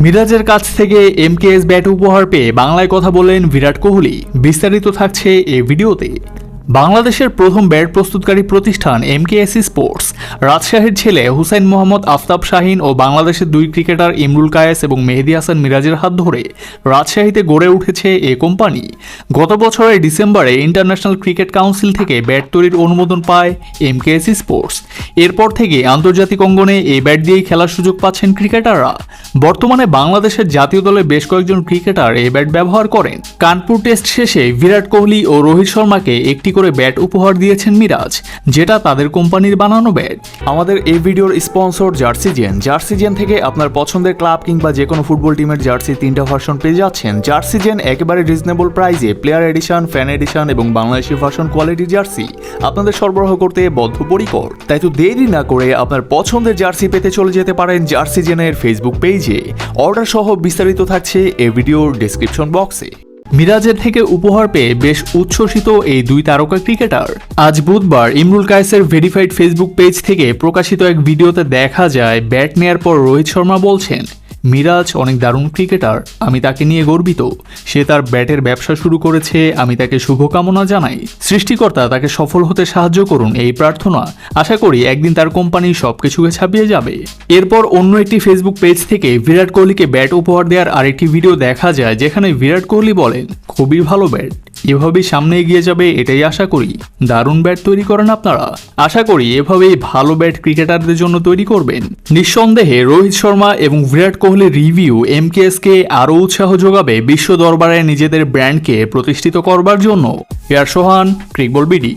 মিরাজের কাছ থেকে এম কে এস ব্যাট উপহার পেয়ে বাংলায় কথা বললেন বিরাট কোহলি। বিস্তারিত থাকছে এই ভিডিওতে। বাংলাদেশের প্রথম ব্যাট প্রস্তুতকারী প্রতিষ্ঠান এমকেএসি স্পোর্টস রাজশাহীর ছেলে হুসাইন মোহাম্মদ আফতাব শাহিন ও বাংলাদেশের দুই ক্রিকেটার ইমরুল কায়েস এবং মেহেদি হাসান মিরাজের হাত ধরে রাজশাহীতে গড়ে উঠেছে এ কোম্পানি। গত বছরের ডিসেম্বরে ইন্টারন্যাশনাল ক্রিকেট কাউন্সিল থেকে ব্যাট তৈরির অনুমোদন পায় এমকেএসি স্পোর্টস এরপর থেকে আন্তর্জাতিক অঙ্গনে এই ব্যাট দিয়েই খেলার সুযোগ পাচ্ছেন ক্রিকেটাররা। বর্তমানে বাংলাদেশের জাতীয় দলে বেশ কয়েকজন ক্রিকেটার এই ব্যাট ব্যবহার করেন। কানপুর টেস্ট শেষে বিরাট কোহলি ও রোহিত শর্মাকে একটি করে ব্যাট উপহার দিয়েছেন মিরাজ, যেটা তাদের কোম্পানির বানানো ব্যাট। আমাদের এই ভিডিওর sponsor Jersey Gen Jersey Gen থেকে আপনার পছন্দের ক্লাব কিংবা যে কোনো ফুটবল টিমের জার্সি তিনটা ভার্সন পেয়ে যাচ্ছেন। জার্সি জেন একেবারে রিজনেবল প্রাইসে প্লেয়ার এডিশন ফ্যান এডিশন এবং বাংলাদেশি ভার্সন কোয়ালিটি জার্সি। আপনাদের সরবরাহ করতে বদ্ধপরিকর। তাই তো দেরি না করে আপনার পছন্দের জার্সি পেতে চলে যেতে পারেন জার্সি জেনের ফেসবুক পেজে অর্ডার সহ বিস্তারিত থাকছে এই ভিডিওর ডেসক্রিপশন বক্সে মিরাজের থেকে উপহার পেয়ে বেশ উচ্ছ্বসিত এই দুই তারকা ক্রিকেটার। আজ বুধবার ইমরুল কায়েসের ভেরিফাইড ফেসবুক পেজ থেকে প্রকাশিত এক ভিডিওতে দেখা যায়, ব্যাট নেয়ার পর রোহিত শর্মা বলছেন মিরাজ অনেক দারুণ ক্রিকেটার, আমি তাকে নিয়ে গর্বিত। সে তার ব্যাটের ব্যবসা শুরু করেছে, আমি তাকে শুভকামনা জানাই। সৃষ্টিকর্তা তাকে সফল হতে সাহায্য করুন, এই প্রার্থনা। আশা করি একদিন তার কোম্পানি সবকিছুকে ছাপিয়ে যাবে। এরপর অন্য একটি ফেসবুক পেজ থেকে বিরাট কোহলিকে ব্যাট উপহার দেওয়ার আরেকটি ভিডিও দেখা যায়, যেখানে বিরাট কোহলি বলেন, খুবই ভালো ব্যাট এভাবেই সামনে এগিয়ে যাবে এটাই আশা করি। দারুণ ব্যাট তৈরি করেন আপনারা। আশা করি এভাবেই ভালো ব্যাট ক্রিকেটারদের জন্য তৈরি করবেন। নিঃসন্দেহে রোহিত শর্মা এবং বিরাট কোহলির রিভিউ এম এমকেএসকে আরও উৎসাহ যোগাবে বিশ্ব দরবারে নিজেদের ব্র্যান্ডকে প্রতিষ্ঠিত করবার জন্য। এয়ার সোহান, ক্রিকবল বিডি।